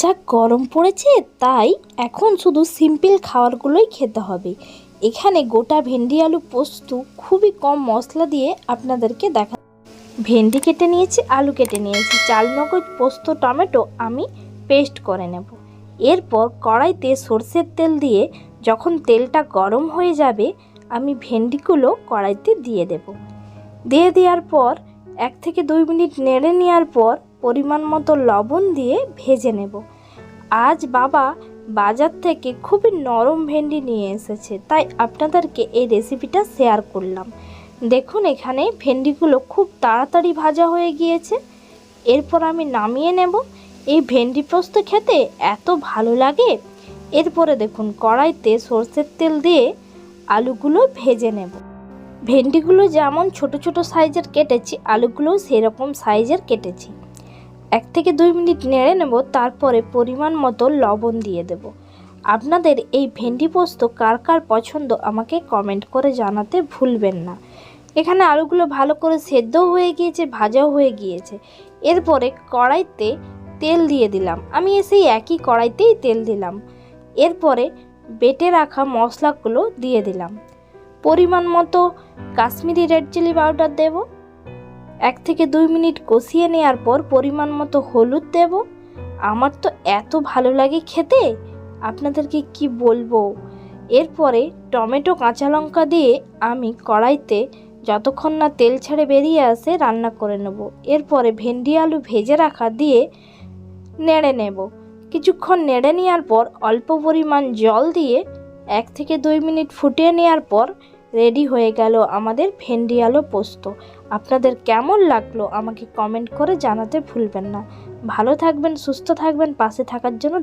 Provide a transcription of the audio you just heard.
যা গরম পড়েছে, তাই এখন শুধু সিম্পল খাবারগুলোই খেতে হবে। এখানে গোটা ভেন্ডি আলু পোস্ত খুবই কম মশলা দিয়ে আপনাদেরকে দেখা ভেন্ডি কেটে নিয়েছি, আলু কেটে নিয়েছি। চালমগজ পোস্ত, টমেটো আমি পেস্ট করে নেব। এরপর কড়াইতে সর্ষের তেল দিয়ে যখন তেলটা গরম হয়ে যাবে, আমি ভেন্ডিগুলো কড়াইতে দিয়ে দেব। দিয়ে দেওয়ার পর এক থেকে দুই মিনিট নেড়ে নেওয়ার পর পরিমাণ মতো লবণ দিয়ে ভেজে নেব। আজ বাবা বাজার থেকে খুবই নরম ভেন্ডি নিয়ে এসেছে, তাই আপনাদেরকে এই রেসিপিটা শেয়ার করলাম। দেখুন, এখানে ভেন্ডিগুলো খুব তাড়াতাড়ি ভাজা হয়ে গিয়েছে। এরপর আমি নামিয়ে নেব। এই ভেন্ডি পোস্ত খেতে এত ভালো লাগে। এরপরে দেখুন, কড়াইতে সর্ষের তেল দিয়ে আলুগুলো ভেজে নেব। ভেন্ডিগুলো যেমন ছোট ছোট সাইজের কেটেছি, আলুগুলোও সেরকম সাইজের কেটেছি। এক থেকে দুই মিনিট নেড়ে নেব, তারপরে পরিমাণ মতো লবণ দিয়ে দেব। আপনাদের এই ভেন্ডি পোস্ত কার কার পছন্দ আমাকে কমেন্ট করে জানাতে ভুলবেন না। এখানে আলুগুলো ভালো করে সেদ্ধও হয়ে গিয়েছে, ভাজাও হয়ে গিয়েছে। এরপরে কড়াইতে তেল দিয়ে দিলাম। আমি সেই একই কড়াইতেই তেল দিলাম। এরপরে বেটে রাখা মশলাগুলো দিয়ে দিলাম। পরিমাণ মতো কাশ্মীরি রেড চিলি পাউডার দেব। এক থেকে দুই মিনিট কষিয়ে নেওয়ার পর পরিমাণ মতো হলুদ দেব। আমার তো এত ভালো লাগে খেতে। আপনাদেরকে কি বলব? এরপরে টমেটো, কাঁচা লঙ্কা দিয়ে আমি কড়াইতে যতক্ষণ না তেল ছেড়ে বেরিয়ে আসে রান্না করে নেব। এরপরে ভেন্ডি, আলু ভেজে রাখা দিয়ে নেড়ে নেব। কিছুক্ষণ নেড়ে নেওয়ার পর অল্প পরিমাণ জল দিয়ে এক থেকে দুই মিনিট ফুটিয়ে নেওয়ার পর রেডি হয়ে গেল আমাদের ভেন্ডি আলো পোস্ত। আপনাদের কেমন লাগল আমাকে কমেন্ট করে জানাতে ভুলবেন না। ভালো থাকবেন, সুস্থ থাকবেন, পাশে থাকার জন্য